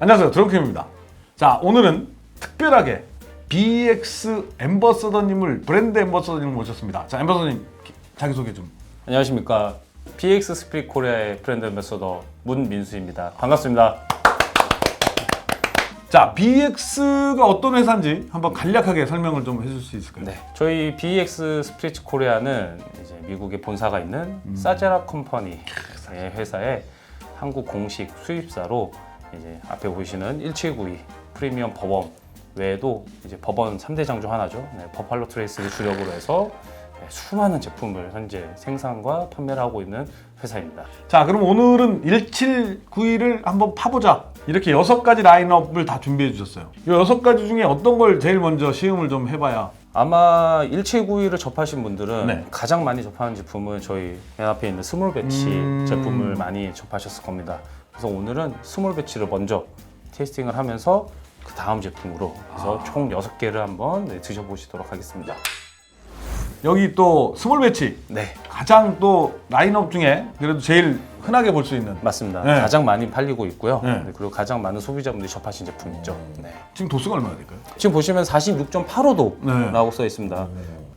안녕하세요 드렁킴입니다 자 오늘은 특별하게 BX 엠버서더님을 브랜드 엠버서더님을 모셨습니다 자 엠버서더님 기- 자기소개 좀 안녕하십니까. PX 스프릿 코리아의 브랜드 앰버서더 문민수입니다. 반갑습니다. 자, BX가 어떤 회사인지 한번 간략하게 설명을 좀 해줄 수 있을까요? 네, 저희 BX 스프릿 코리아는 이제 미국에 본사가 있는 음. 사제라 컴퍼니 회사의 한국 공식 수입사로 이제 앞에 보이시는 1792 프리미엄 법원 외에도 이제 법원 3대 장 중 하나죠. 네, 버팔로 트레이스를 주력으로 해서 네, 수많은 제품을 현재 생산과 판매를 하고 있는 회사입니다. 자, 그럼 오늘은 1791을 한번 파보자. 이렇게 여섯 가지 라인업을 다 준비해 주셨어요. 이 여섯 가지 중에 어떤 걸 제일 먼저 시음을 좀 해봐야. 아마 1791을 접하신 분들은 네. 가장 많이 접하는 제품은 저희 맨 앞에 있는 스몰 배치 음. 제품을 많이 접하셨을 겁니다. 그래서 오늘은 스몰 배치를 먼저 테이스팅을 하면서 그 다음 제품으로 그래서 아. 총 6개를 한번 네, 드셔보시도록 하겠습니다. 여기 또 스몰 배치. 네, 가장 또 라인업 중에 그래도 제일 흔하게 볼 수 있는. 맞습니다. 네. 가장 많이 팔리고 있고요. 네. 네, 그리고 가장 많은 소비자분들이 접하신 제품이죠. 네. 지금 도수가 얼마나 될까요? 지금 보시면 46.85도라고 네. 써 있습니다.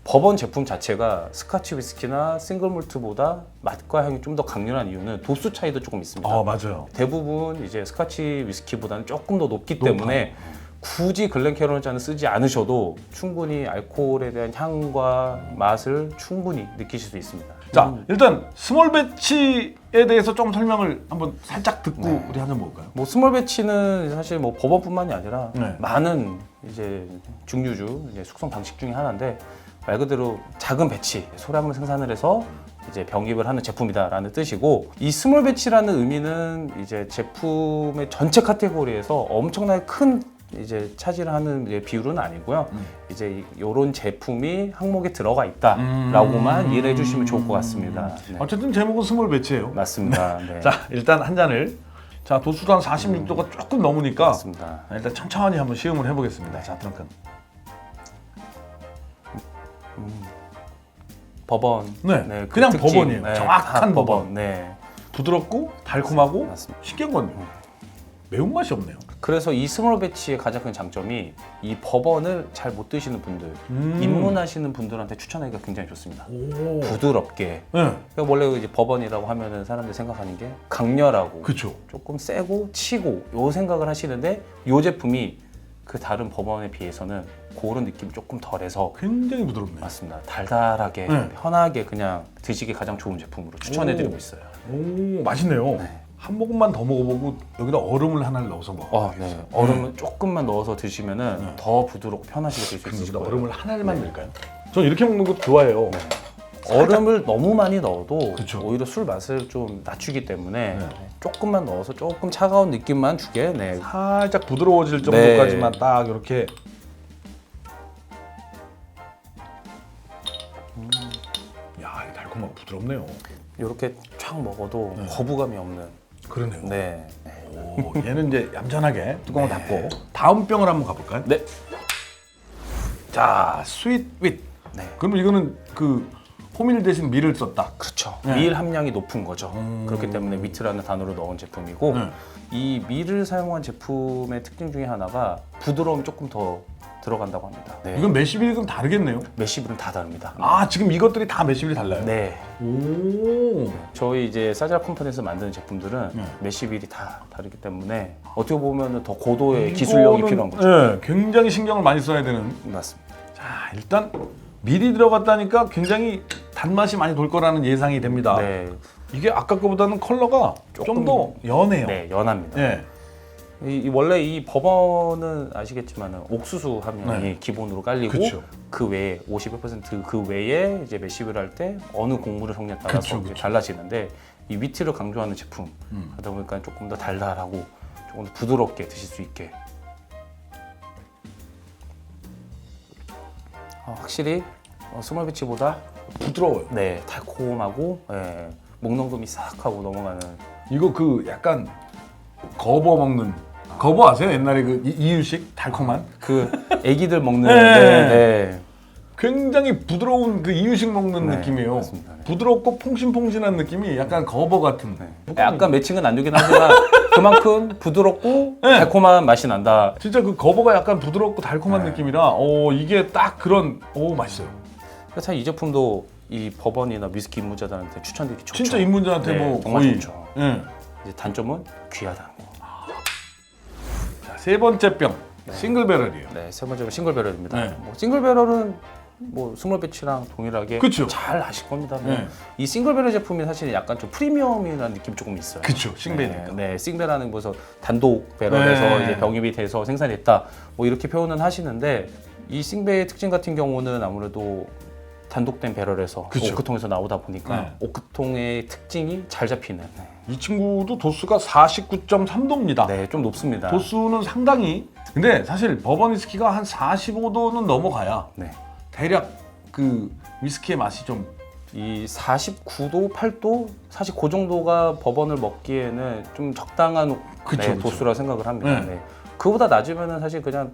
법원 제품 자체가 스카치 위스키나 싱글 몰트보다 맛과 향이 좀 더 강렬한 이유는 도수 차이도 조금 있습니다. 아, 맞아요. 대부분 이제 스카치 위스키보다는 조금 더 높기 높아요. 때문에 굳이 글렌캐롤 잔을 쓰지 않으셔도 충분히 알코올에 대한 향과 맛을 충분히 느끼실 수 있습니다. 자, 일단 스몰 배치에 대해서 좀 설명을 한번 살짝 듣고 네. 우리 한잔 먹을까요? 뭐 스몰 배치는 사실 뭐 법원뿐만이 아니라 네. 많은 이제 증류주 이제 숙성 방식 중에 하나인데 말 그대로 작은 배치 소량을 생산을 해서 이제 병입을 하는 제품이다라는 뜻이고 이 스몰 배치라는 의미는 이제 제품의 전체 카테고리에서 엄청나게 큰 이제 차지를 하는 이제 비율은 아니고요. 음. 이제 이런 제품이 항목에 들어가 있다라고만 이해를 해주시면 좋을 것 같습니다. 네. 어쨌든 제목은 스몰 배치예요. 맞습니다. 네. 자, 일단 한 잔을. 자, 도수도 한 46도가 조금 넘으니까 맞습니다. 일단 천천히 한번 시음을 해보겠습니다. 자, 드렁큰. 법원. 네, 그 그냥 특징. 법원이에요. 정확한 다 법원. 네. 부드럽고 달콤하고 맞습니다. 신기한 건 매운맛이 없네요. 그래서 이 스몰 배치의 가장 큰 장점이 이 법원을 잘 못 드시는 분들, 음. 입문하시는 분들한테 추천하기가 굉장히 좋습니다. 오. 부드럽게. 네, 그러니까 원래 이제 법원이라고 하면은 사람들이 생각하는 게 강렬하고 그쵸. 조금 세고 치고 요 생각을 하시는데 요 제품이 그 다른 법원에 비해서는 그런 느낌이 조금 덜해서 굉장히 부드럽네요. 맞습니다. 달달하게 네. 편하게 그냥 드시기 가장 좋은 제품으로 추천해드리고 오. 있어요. 오, 맛있네요. 네. 한 모금만 더 먹어보고 여기다 얼음을 하나를 넣어서 먹어. 어, 네. 얼음을 조금만 넣어서 드시면은 네. 더 부드럽고 편하시게 드실 수 있을 거예요. 얼음을 하나만 넣을까요? 전 이렇게 먹는 거 좋아해요. 얼음을 너무 많이 넣어도 그쵸. 오히려 술 맛을 좀 낮추기 때문에 네. 조금만 넣어서 조금 차가운 느낌만 주게. 네. 살짝 부드러워질 정도까지만 딱 이렇게. 부드럽네요. 이렇게 쫙 먹어도 네. 거부감이 없는. 그러네요. 네. 네. 오, 얘는 이제 얌전하게 뚜껑을 네. 닫고 다음 병을 한번 가볼까요? 네. 자, 스윗 윗. 네. 그럼 이거는 그 호밀 대신 밀을 썼다. 그렇죠. 네. 밀 함량이 높은 거죠. 음. 그렇기 때문에 위트라는 단어를 넣은 제품이고 네. 이 밀을 사용한 제품의 특징 중에 하나가 부드러움이 조금 더 들어간다고 합니다. 네. 이건 메시빌은 다르겠네요. 메시블은 다 다릅니다. 아, 지금 이것들이 다 메시빌이 달라요. 네. 오. 저희 이제 사자 컴퍼니에서 만드는 제품들은 네. 메시빌이 다 다르기 때문에 어떻게 보면 더 고도의 기술력이 이거는, 필요한 거죠. 네, 굉장히 신경을 많이 써야 되는. 맞습니다. 자, 일단 밀이 들어갔다니까 굉장히 단맛이 많이 돌 거라는 예상이 됩니다. 네, 이게 아까 거보다는 컬러가 좀 조금- 더 연해요. 네, 연합니다. 네. 이, 이 원래 이 법원은 아시겠지만 옥수수 함량이 네. 기본으로 깔리고 그쵸. 그 외에 51%그 외에 이제 메시빌 할때 어느 곡물을 성에 따라서 그쵸, 그쵸. 달라지는데 이 위트를 강조하는 제품 음. 하다 보니까 조금 더 달달하고 조금 더 부드럽게 드실 수 있게 어, 확실히 어, 스몰 비치보다 부드러워요. 네 달콤하고 예, 목넘김이 싹 하고 넘어가는 이거 그 약간 거버 먹는 거버 아세요? 옛날에 그 이- 이유식 달콤한 그 애기들 먹는 네. 네, 네. 굉장히 부드러운 그 이유식 먹는 네, 느낌이에요. 맞습니다. 네. 부드럽고 퐁신퐁신한 느낌이 약간 거버 같은. 네. 약간 매칭은 안 되긴 하지만 그만큼 부드럽고 네. 달콤한 맛이 난다. 진짜 그 거버가 약간 부드럽고 달콤한 네. 느낌이라 오 이게 딱 그런 오 맛있어요. 그래서 이 제품도 이 버번이나 위스키 입문자들한테 추천드리기 좋죠. 진짜 입문자한테 네, 뭐 정말 거의 좋죠. 예. 이제 단점은. 자, 세 번째 병 싱글 배럴이에요. 네, 세 번째는 싱글 배럴입니다. 네. 뭐 싱글 배럴은 뭐 스몰 배치랑 동일하게 그쵸. 잘 아실 겁니다. 뭐 네. 이 싱글 배럴 제품이 사실 약간 좀 프리미엄이라는 느낌이 조금 있어요. 그쵸 싱배니까. 네, 네, 싱배라는 것은 단독 배럴에서 네. 이제 병입이 돼서 생산됐다. 뭐 이렇게 표현은 하시는데 이 싱배의 특징 같은 경우는 아무래도 단독된 배럴에서 그쵸. 오크통에서 나오다 보니까 네. 오크통의 특징이 잘 잡히는. 이 친구도 도수가 49.3도입니다. 네, 좀 높습니다. 도수는 상당히 근데 사실 버번 위스키가 한 45도는 넘어가야 네. 대략 그 위스키의 맛이 좀 이 49도, 8도 사실 그 정도가 법원을 먹기에는 좀 적당한 그쵸, 네, 그쵸. 도수라 생각을 합니다. 네. 네. 그보다 낮으면은 사실 그냥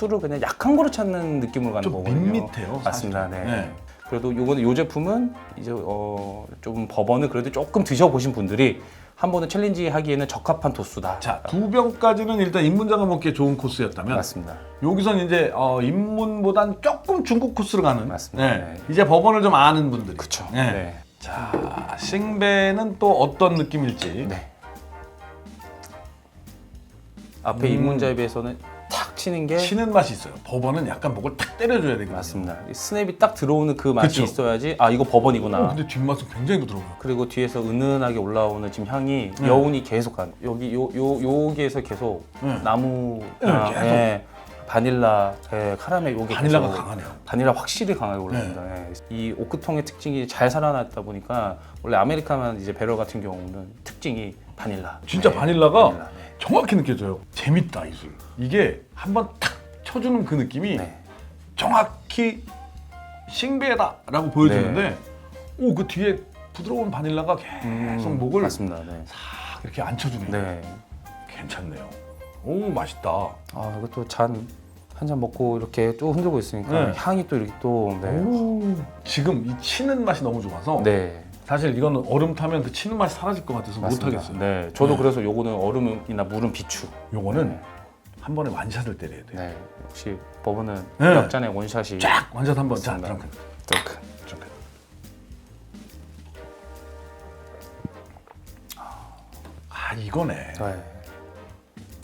술을 그냥 약한 거로 찾는 느낌으로 가는 좀 거거든요. 밋밋해요. 맞습니다. 사실. 네. 그래도 요거는 요 제품은 이제 어, 좀 법원을 그래도 조금 드셔보신 분들이 한 번은 챌린지 하기에는 적합한 도수다. 자, 두 병까지는 일단 입문자가 먹기에 좋은 코스였다면 맞습니다. 여기선 이제 어, 입문보단 조금 중국 코스로 가는 맞습니다. 네. 네. 이제 법원을 좀 아는 분들이 그렇죠. 네. 네. 자, 싱배는 또 어떤 느낌일지 네. 앞에 음. 입문자에 비해서는 탁 치는 게 치는 맛이 있어요. 법원은 약간 목을 탁 때려줘야 되거든요. 맞습니다. 이 스냅이 딱 들어오는 그 맛이 그쵸. 있어야지 아 이거 버번이구나. 어, 근데 뒷맛은 굉장히 부드러워요. 그리고 뒤에서 은은하게 올라오는 지금 향이 네. 여운이 계속 가. 여기 요 요 여기에서 계속 네. 나무, 네, 아, 계속. 예, 바닐라, 예, 카라멜 요게 바닐라가 계속 강하네요. 바닐라 확실히 강하게 올라옵니다. 예. 이 오크통의 특징이 잘 살아났다 보니까 원래 아메리카만 이제 배럴 같은 경우는 특징이 바닐라. 진짜 네, 바닐라가 바닐라, 네. 정확히 느껴져요. 재밌다 이 술. 이게 한번 탁 쳐주는 그 느낌이 네. 정확히 싱배다라고 보여주는데 오 그 뒤에 부드러운 바닐라가 계속 목을 음, 맞습니다. 네. 싹 이렇게 앉혀주네요. 네. 괜찮네요. 오 맛있다. 아 이것도 잔 한 잔 먹고 이렇게 또 흔들고 있으니까 네. 향이 또 이렇게 또 네. 오. 지금 이 치는 맛이 너무 좋아서 네. 사실 이거는 얼음 타면 그 치는 맛이 사라질 것 같아서 못 맞습니다. 하겠어요. 네. 저도 네. 그래서 요거는 얼음이나 물은 비추. 요거는 네. 한 번에 완샷을 때려야 돼요. 네. 역시 버번은 네. 역잔의 원샷이 쫙 완샷 한 번 자 맞습니다. 드렁큰. 드렁큰. 아 이거네. 네.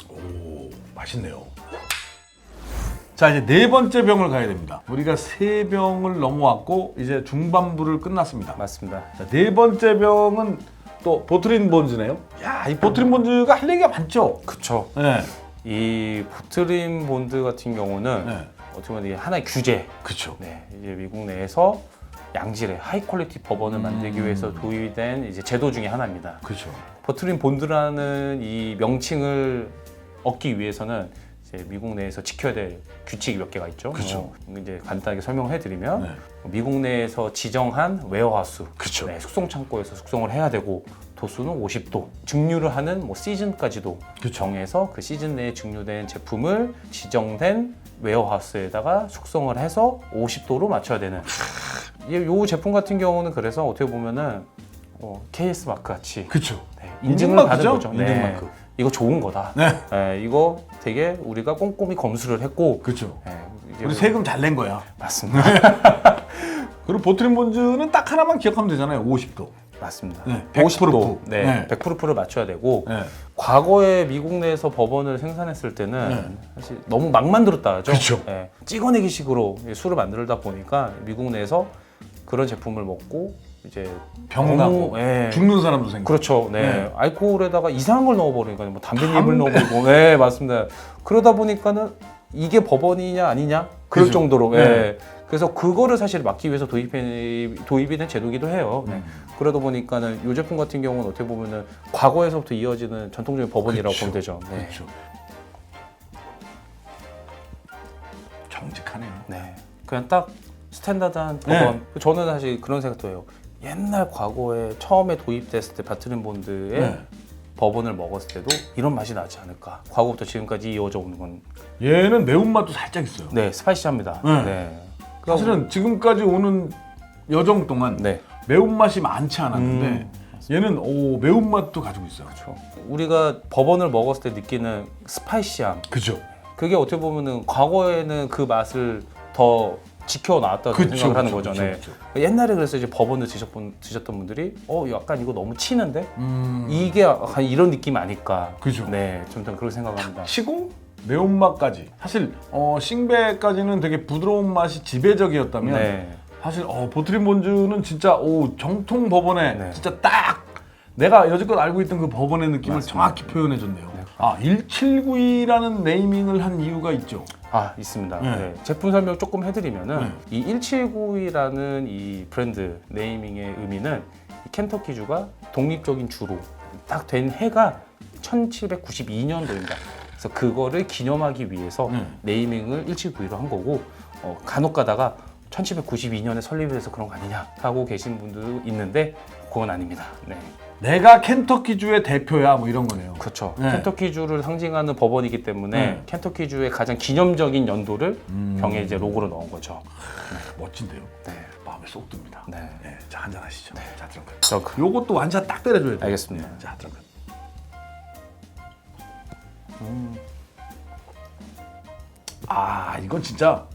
오 맛있네요. 자 이제 네 번째 병을 가야 됩니다. 우리가 세 병을 넘어왔고 이제 중반부를 끝났습니다. 맞습니다. 자, 네 번째 병은 또 보트린 본즈네요. 야, 이 보트린 본즈가 할 얘기가 많죠. 그쵸. 네, 이 보트림 본드 같은 경우는 네, 어떻게 보면 이게 하나의 규제. 그렇죠. 네. 이제 미국 내에서 양질의 하이 퀄리티 법원을 만들기 위해서 도입이 된 이제 제도 중에 하나입니다. 그렇죠. 버트린 본드라는 이 명칭을 얻기 위해서는 이제 미국 내에서 지켜야 될 규칙이 몇 개가 있죠. 그쵸. 어, 이제 간단하게 설명해 드리면 네. 미국 내에서 지정한 웨어하우스, 그쵸. 네, 숙성 창고에서 숙성을 해야 되고 도수는 50도, 증류를 하는 뭐 시즌까지도 그쵸. 정해서 그 시즌 내에 증류된 제품을 지정된 웨어하우스에다가 숙성을 해서 50도로 맞춰야 되는. 이 요 제품 같은 경우는 그래서 어떻게 보면은 어, KS 마크 같이 그렇죠. 네, 인증을 받은 인증마크죠? 거죠. 인증마크. 이거 좋은 거다. 네, 네, 이거 되게 우리가 꼼꼼히 검수를 했고 그렇죠. 네, 이게 우리 세금 잘 낸 거야. 맞습니다. 그리고 보트린 본즈는 딱 하나만 기억하면 되잖아요. 50도. 맞습니다. 네, 100 프루프. 네, 네. 100%를 맞춰야 되고 네, 과거에 미국 내에서 법원을 생산했을 때는 네. 사실 너무 막 만들었다 하죠. 그쵸. 네, 찍어내기식으로 술을 만들다 보니까 미국 내에서 그런 제품을 먹고 이제 병 나고 너무, 예. 죽는 사람도 생겨. 그렇죠. 네. 네. 알코올에다가 이상한 걸 넣어버리니까 뭐 담배잎을 담배. 넣어버리고, 네 맞습니다. 그러다 보니까는 이게 법원이냐 아니냐 그럴 그죠. 정도로. 네. 예. 그래서 그거를 사실 막기 위해서 도입해 도입이 된 제도기도 해요. 네. 음. 그러다 보니까는 이 제품 같은 경우는 어떻게 보면은 과거에서부터 이어지는 전통적인 법원이라고 그쵸. 보면 되죠. 네. 그렇죠. 정직하네요. 네. 그냥 딱 스탠다드한 네. 법원. 저는 사실 그런 생각도 해요. 옛날 과거에 처음에 도입됐을 때 바트린 본드의 네. 법원을 먹었을 때도 이런 맛이 나지 않을까. 과거부터 지금까지 이어져 오는 건 얘는 매운맛도 살짝 있어요. 네, 스파이시합니다. 네. 네. 사실은 지금까지 오는 여정 동안 네. 매운맛이 많지 않았는데 음, 얘는 오 매운맛도 가지고 있어요. 그렇죠. 우리가 버번을 먹었을 때 느끼는 스파이시함 그죠? 그게 어떻게 보면은 과거에는 그 맛을 더 지켜놨다고 그쵸, 생각을 하는 그쵸, 거죠. 네. 그쵸, 옛날에 그래서 이제 버번을 드셨던, 드셨던 분들이 어 약간 이거 너무 치는데 음. 이게 약간 이런 느낌 아닐까. 그죠. 네, 좀더 그렇게 생각합니다. 치고 매운맛까지. 사실 어, 싱베까지는 되게 부드러운 맛이 지배적이었다면 네. 사실 어, 보트린 본즈는 진짜 오, 정통 법원의 네. 진짜 딱 내가 여지껏 알고 있던 그 법원의 느낌을 맞습니다. 정확히 표현해 줬네요. 네. 아 1792라는 네이밍을 한 이유가 있죠. 아 있습니다. 네. 네. 제품 설명 조금 해드리면은 네. 이 1792라는 이 브랜드 네이밍의 의미는 이 켄터키주가 독립적인 주로 딱 된 해가 1792년도입니다. 그래서 그거를 기념하기 위해서 네. 네이밍을 1792로 한 거고 어, 간혹 가다가 1792년에 설립이 돼서 그런 거 아니냐 하고 계신 분도 있는데 그건 아닙니다. 네. 내가 켄터키주의 대표야 뭐 이런 거네요. 그렇죠. 네. 켄터키주를 상징하는 법원이기 때문에 네. 켄터키주의 가장 기념적인 연도를 음. 병에 이제 로고로 넣은 거죠. 멋진데요. 네. 마음에 쏙 듭니다. 네. 네, 자 한잔 하시죠. 자 들어가. 저 그- 요것도 완샷 딱 때려줘야 돼요. 알겠습니다. 네, 자 들어가. 아 이건 진짜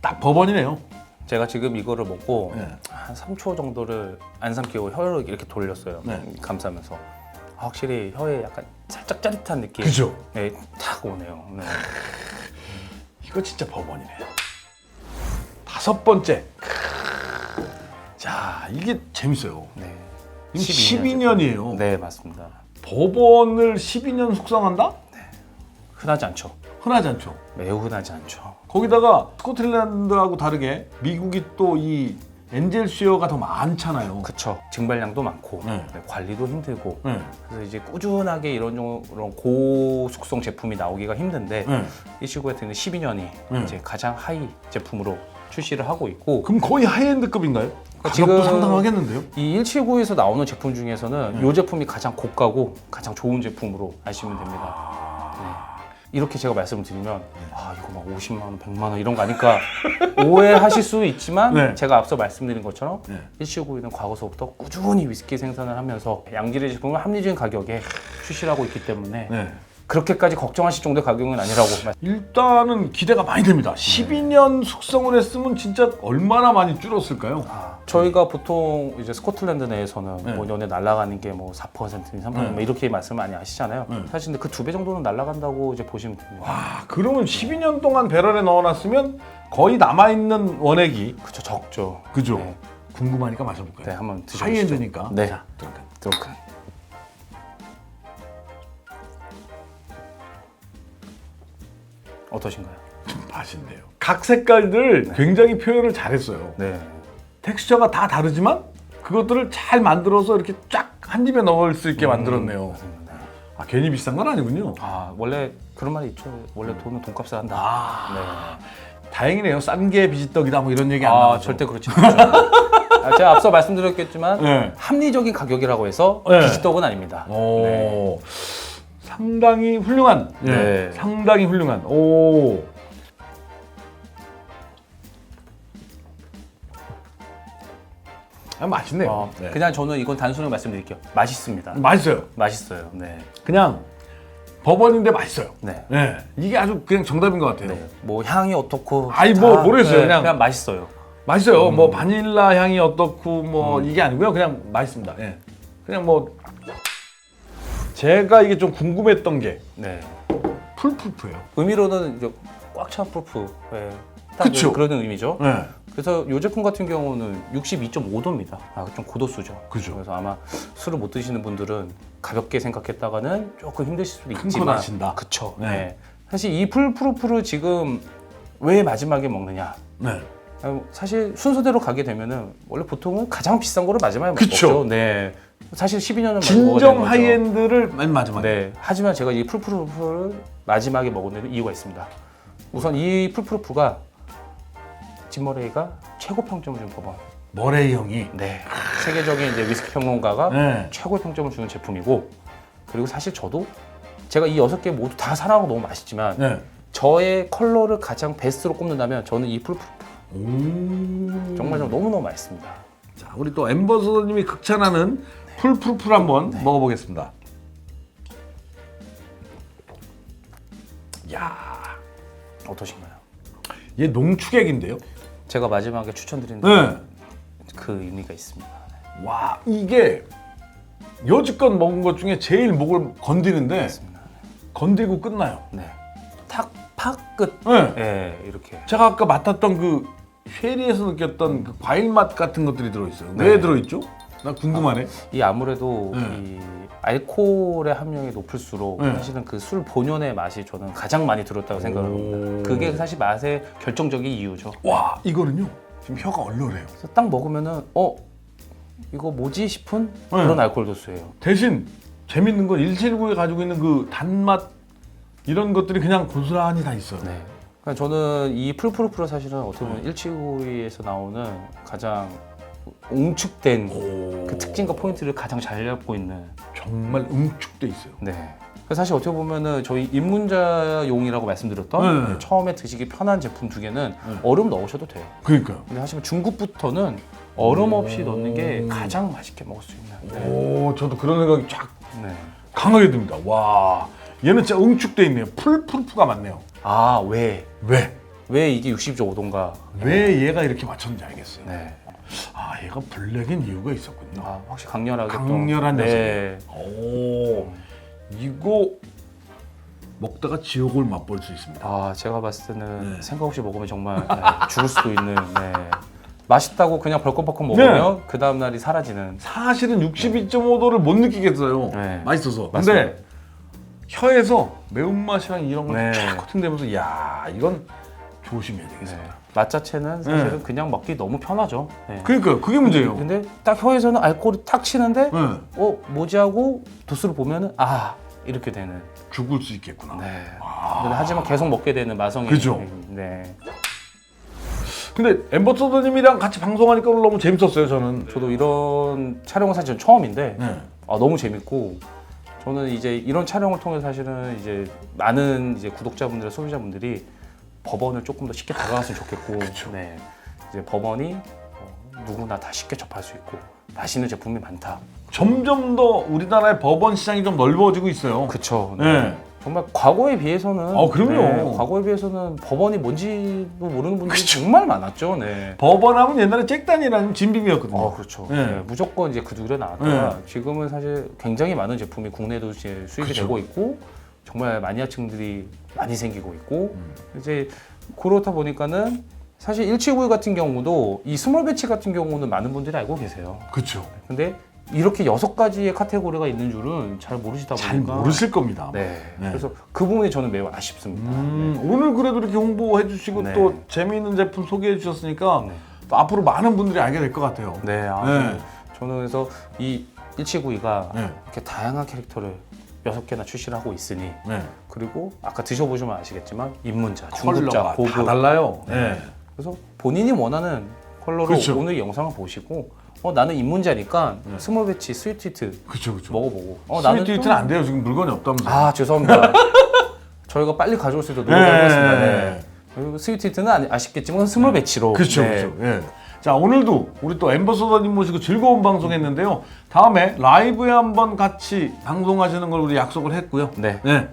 딱 법원이네요. 제가 지금 이거를 먹고 네. 한 3초 정도를 안 삼키고 혀를 이렇게 돌렸어요. 네. 감싸면서 확실히 혀에 약간 살짝 짜릿한 느낌. 그죠? 네, 탁 오네요. 네. 이거 진짜 법원이네요. 다섯 번째. 자 이게 재밌어요. 네. 12년 이에요. 네, 맞습니다. 법원을 12년 숙성한다? 흔하지 않죠. 흔하지 않죠. 매우 흔하지 않죠. 거기다가 스코틀랜드하고 다르게 미국이 또 이 엔젤 수요가 더 많잖아요. 그쵸. 증발량도 많고 네. 네, 관리도 힘들고 네. 그래서 이제 꾸준하게 이런 종- 이런 고숙성 제품이 나오기가 힘든데 네. 이 시구 같은 경우는 12년이 네. 이제 가장 하이 제품으로 출시를 하고 있고 그럼 거의 하이엔드급인가요? 가격도 지금- 상당하겠는데요? 이 179에서 나오는 제품 중에서는 네. 이 제품이 가장 고가고 가장 좋은 제품으로 아시면 됩니다. 네. 이렇게 제가 말씀을 드리면 아 이거 막 50만 원, 100만 원 이런 거 아니까 오해하실 수 있지만 네. 제가 앞서 말씀드린 것처럼 네. 179는 과거서부터 꾸준히 위스키 생산을 하면서 양질의 제품을 합리적인 가격에 출시를 하고 있기 때문에 네. 그렇게까지 걱정하실 정도의 가격은 아니라고 말- 일단은 기대가 많이 됩니다. 12년 숙성을 했으면 진짜 얼마나 많이 줄었을까요? 저희가 보통 이제 스코틀랜드 내에서는 네. 뭐 연에 날아가는 게 뭐 4%, 3% 네. 뭐 이렇게 말씀 많이 하시잖아요. 네. 사실 근데 그 두 배 정도는 날아간다고 이제 보시면 됩니다. 와, 그러면 12년 동안 배럴에 넣어놨으면 거의 남아있는 원액이 그쵸 적죠. 그죠? 네. 궁금하니까 마셔볼까요? 네, 한번 드셔보시죠. 하이엔드니까. 네. 자, 들어가. 들어 어떠신가요? 좀 맛있네요. 각 색깔들 굉장히 표현을 잘했어요. 네. 텍스처가 다 다르지만 그것들을 잘 만들어서 이렇게 쫙 한 입에 넣을 수 있게 만들었네요. 맞습니다. 아 괜히 비싼 건 아니군요. 아 원래 그런 말이 있죠. 원래 돈은 돈값을 한다. 아 네. 다행이네요. 싼 게 비지떡이다 뭐 이런 얘기 안 아 나와서. 절대 그렇지 않죠. 아, 제가 앞서 말씀드렸겠지만 네. 합리적인 가격이라고 해서 네. 비지떡은 아닙니다. 오 네. 상당히 훌륭한. 예, 네. 상당히 훌륭한. 오. 아, 맛있네요. 어, 네. 그냥 저는 이건 단순히 말씀드릴게요. 맛있습니다. 맛있어요. 맛있어요. 네. 그냥 법원인데 맛있어요. 네. 네. 이게 아주 그냥 정답인 것 같아요. 네. 뭐 향이 어떻고 아이, 뭐 다, 모르겠어요. 그냥- 그냥 맛있어요. 맛있어요. 음. 뭐 바닐라 향이 어떻고 뭐 이게 아니고요. 그냥 맛있습니다. 예. 그냥 뭐 제가 이게 좀 궁금했던 게 네. 풀푸프예요. 의미로는 이제 꽉 찬 프루프. 네. 딱 그쵸. 그런 의미죠. 네. 그래서 이 제품 같은 경우는 62.5도입니다. 아, 좀 고도수죠. 그죠. 그래서 아마 술을 못 드시는 분들은 가볍게 생각했다가는 조금 힘드실 수도 큰코 있지만 나신다. 그쵸. 네. 네. 사실 이 풀프루프를 지금 왜 마지막에 먹느냐? 네. 아, 사실 순서대로 가게 되면은 원래 보통은 가장 비싼 거를 마지막에 그쵸. 먹죠. 네. 사실 12년은 진정 하이엔드를 맨 마지막에. 네. 하지만 제가 이 풀프루프를 마지막에 먹은 이유가 있습니다. 우선 이 풀프루프가 짐머레이가 최고 평점을 준 법원. 머레이 형이. 네. 세계적인 이제 위스키 평론가가 네. 최고의 평점을 주는 제품이고 그리고 사실 저도 제가 이 여섯 개 모두 다 사랑하고 너무 맛있지만 네. 저의 컬러를 가장 베스트로 꼽는다면 저는 이 풀프루프 오. 정말 좀 너무너무 맛있습니다. 자, 우리 또 엠버서님이 극찬하는 풀풀풀 한번 먹어보겠습니다. 야, 어떠신가요? 얘 농축액인데요? 제가 마지막에 추천드린 네. 그 의미가 있습니다. 와, 이게 여지껏 먹은 것 중에 제일 목을 건드는데 맞습니다. 건들고 끝나요. 네. 탁 팍 끝. 네. 예, 이렇게. 제가 아까 맡았던 그 쉐리에서 느꼈던 그 과일 맛 같은 것들이 들어있어요. 왜 네. 들어있죠? 나 궁금하네. 이 아무래도 네. 이 알코올의 함량이 높을수록 네. 사실은 그 술 본연의 맛이 저는 가장 많이 들었다고 생각을 오. 합니다. 그게 사실 맛의 결정적인 이유죠. 와, 이거는요. 지금 혀가 얼얼해요. 그래서 딱 먹으면은 어 이거 뭐지 싶은 네. 그런 알코올 도수예요. 대신 재밌는 건 179에 가지고 있는 그 단맛 이런 것들이 그냥 고스란히 다 있어요. 네. 그러니까 저는 이 풀푸르푸르 사실은 어떻게 보면 179에서 나오는 가장 웅축된 오, 그 특징과 포인트를 가장 잘 잡고 있는 정말 응축돼 있어요. 네. 그래서 사실 어떻게 보면은 저희 입문자용이라고 말씀드렸던 네. 처음에 드시기 편한 제품 두 개는 네. 얼음 넣으셔도 돼요. 그러니까요. 근데 하시면 중국부터는 얼음 없이 오. 넣는 게 가장 맛있게 먹을 수 있는. 네. 오, 저도 그런 생각이 쫙 네. 강하게 듭니다. 와, 얘는 진짜 응축돼 있네요. 풀풀프가 맞네요. 아 왜? 왜? 왜 이게 60.5도인가? 왜 얘가 이렇게 맞췄는지 알겠어요. 네. 아, 얘가 블랙인 이유가 있었군요. 아 확실히 강렬하게 또- 강렬한 네. 오, 이거 먹다가 지옥을 맛볼 수 있습니다. 아 제가 봤을 때는 네. 생각 없이 먹으면 정말 네, 죽을 수도 있는. 네. 맛있다고 그냥 벌컥벌컥 먹으면 그 다음 날이 사라지는. 사실은 62.5도를 못 느끼겠어요. 네. 맛있어서. 근데 혀에서 매운맛이랑 이런 네. 걸쫙 코팅되면서 야 이건 조심해야 네. 되겠습니다. 맛 자체는 사실은 그냥 먹기 너무 편하죠. 네. 그러니까 그게 문제예요. 근데 딱 혀에서는 알코올이 탁 치는데 네. 어 뭐지 하고 도수를 보면은 아 이렇게 되는. 죽을 수 있겠구나. 네. 아. 근데 하지만 계속 먹게 되는 마성이. 그죠. 네. 근데 엠버서더님이랑 같이 방송하니까 오늘 너무 재밌었어요 저는. 저도 이런 촬영은 사실 처음인데 네. 아, 너무 재밌고 저는 이제 이런 촬영을 통해서 사실은 이제 많은 이제 구독자분들, 소비자분들이 법원을 조금 더 쉽게 다가갔으면 좋겠고. 네, 이제 법원이 어, 누구나 다 쉽게 접할 수 있고 맛있는 제품이 많다. 점점 더 우리나라의 법원 시장이 좀 넓어지고 있어요. 그렇죠. 네. 정말 과거에 비해서는 어, 그럼요. 과거에 비해서는 법원이 뭔지도 모르는 분들이. 정말 많았죠. 네. 법원하면 옛날에 잭단이라는 진빔이었거든요. 어, 그렇죠. 네. 네, 무조건 이제 그 둘에 나왔다가 지금은 사실 굉장히 많은 제품이 국내도 이제 수입이 그쵸. 되고 있고 정말 마니아층들이 많이 생기고 있고 음. 이제 그렇다 보니까는 사실 179 같은 경우도 이 스몰 배치 같은 경우는 많은 분들이 알고 계세요. 그렇죠. 근데 이렇게 여섯 가지의 카테고리가 있는 줄은 잘 모르시다 잘 보니까 모르실 겁니다. 아마. 네. 네. 그래서 그 부분이 저는 매우 아쉽습니다. 음, 오늘 그래도 이렇게 홍보해 주시고 네. 또 재미있는 제품 소개해 주셨으니까 네. 또 앞으로 많은 분들이 알게 될 것 같아요. 네. 아, 네. 저는 그래서 이 179가 네. 이렇게 다양한 캐릭터를 여섯 개나 출시를 하고 있으니 네. 그리고 아까 드셔보시면 아시겠지만 입문자, 컬러가 중급자, 다 고급 달라요. 네. 네. 그래서 본인이 원하는 컬러로 그렇죠. 오늘 이 영상을 보시고 어 나는 입문자니까 네. 스몰 배치 스위트히트 그렇죠, 그렇죠. 먹어보고 어 스위트 좀- 히트는 안 돼요. 지금 물건이 없다면서요. 아 죄송합니다 저희가 빨리 가져올 수 있도록 노력하겠습니다 네. 그리고 스위트히트는 아- 아쉽겠지만 스몰 배치로 그렇죠, 네. 그렇죠. 예. 자 오늘도 우리 또 엠버서더님 모시고 즐거운 방송했는데요. 다음에 라이브에 한번 같이 방송하시는 걸 우리 약속을 했고요. 네. 네.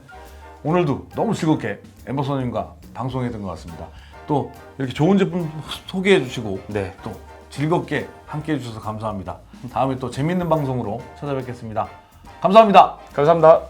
오늘도 너무 즐겁게 엠버서님과 방송했던 것 같습니다. 또 이렇게 좋은 제품 소개해 주시고 네. 또 즐겁게 함께 해 주셔서 감사합니다. 다음에 또 재밌는 방송으로 찾아뵙겠습니다. 감사합니다. 감사합니다